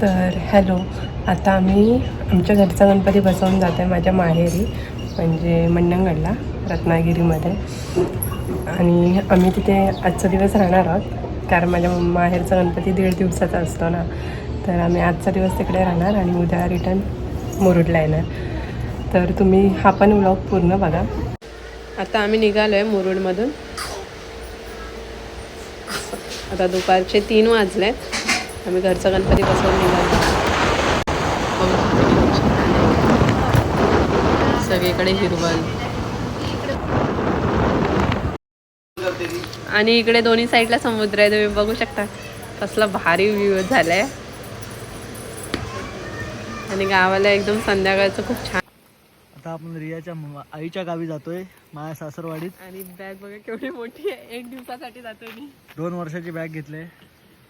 तर हॅलो आता आम्ही आमच्या घरचा गणपती बसवून जातो आहे माझ्या माहेरी म्हणजे मंडणगडला रत्नागिरीमध्ये. आणि आम्ही तिथे आजचा दिवस राहणार आहोत कारण माझ्या माहेरचा गणपती दीड दिवसाचा असतो ना. तर आम्ही आजचा दिवस तिकडे राहणार आणि उद्या रिटर्न मुरुडला येणार. तर तुम्ही हा पण व्लॉग पूर्ण बघा. आता आम्ही निघालो आहे मुरुडमधून. आता दुपारचे तीन वाजलेत. आम्ही घरचा गणपती बसवून निघालो. सगळीकडे हिरवळ. आणि इकडे दोन्ही साईडला समुद्र आहे तुम्ही बघू शकता. कसला भारी व्ह्यू झालाय. आणि गावाला एकदम संध्याकाळचं खूप छान. आता आपण रियाच्या आईच्या गावी जातोय माझ्या सासरवाडीत. आणि बॅग बघा केवढी मोठी आहे. एक दिवसासाठी जातोय मी. दोन वर्षाची बॅग घेतले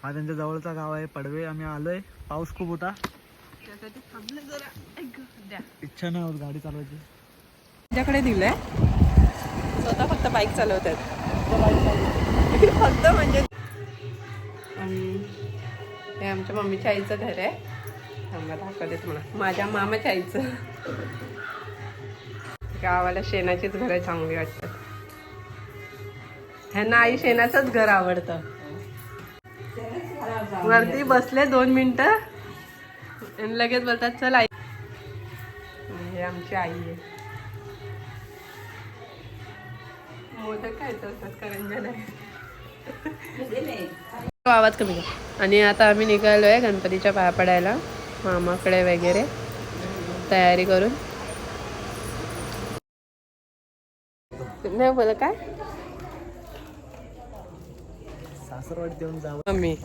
हा त्यांच्या जवळचा गाव आहे पडवे. आम्ही आलोय. पाऊस खूप होता. त्यासाठी थांबलं जरा. ऐक द्या. इच्छा नाही होत गाडी चालवायची. माझ्याकडे दिलंय? स्वतः फक्त बाईक चालवतात. फक्त म्हणजे हे आमच्या मम्मीच्या आईचं घर आहे. थांबा दाखवते तुम्हाला. माझ्या मामाच्या आईचं. गावाला शेणाचीच घरं चांगली वाटतात. ह्यांना आई शेणाचंच घर आवडतं. वरती बसले दोन मिनिटं. आणि लगेच बोलतात चल आई. हे आमची आई आहे. मोदक खायचं असतात करंजा नाही आवाज कमी कर. आणि आता आम्ही निघालोय गणपतीच्या पाया पडायला. मामाकडे वगैरे. तयारी करून. नाही बोल काय? सासरवाडीत येऊन जावं. मम्मी.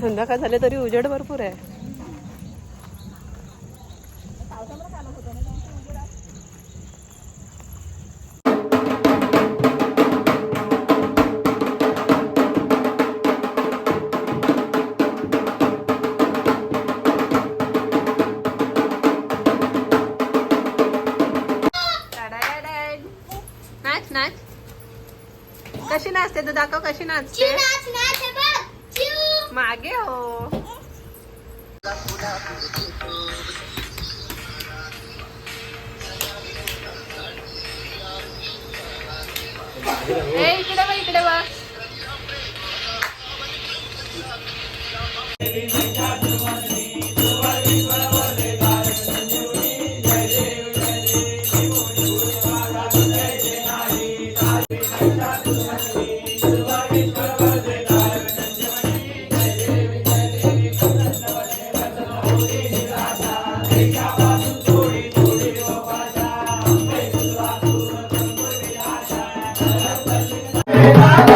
संध्याकाळ झाले तरी उजेड भरपूर आहे. नाच नाच. कशी नाचते तू? दाखव कशी नाचते. मागे हो. इकडे बा इकडे Obrigado.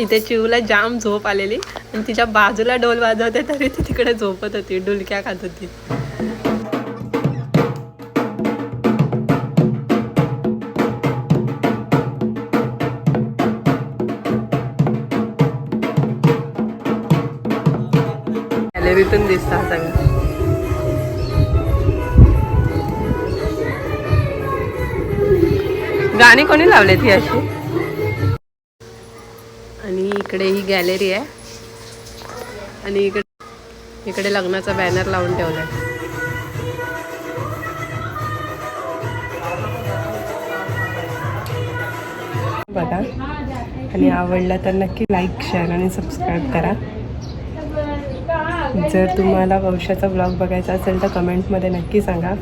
इथे चिवला जाम झोप आलेली. आणि तिच्या बाजूला डोल वाजवते तरी ती तिकडे झोपत होती डुलक्या खात होती. गॅलरीतून दिसत सगळं गाणी कोणी लावलेत ही अशी? इकडे ही गॅलरी आहे. आणि इकडे इकडे लग्नाचा बॅनर लावून ठेवलाय. बघा. आणि आवडला तर नक्की लाईक शेअर आणि सबस्क्राईब करा. जर तुम्हाला वंशाचा ब्लॉग बघायचा असेल तर कमेंटमध्ये नक्की सांगा.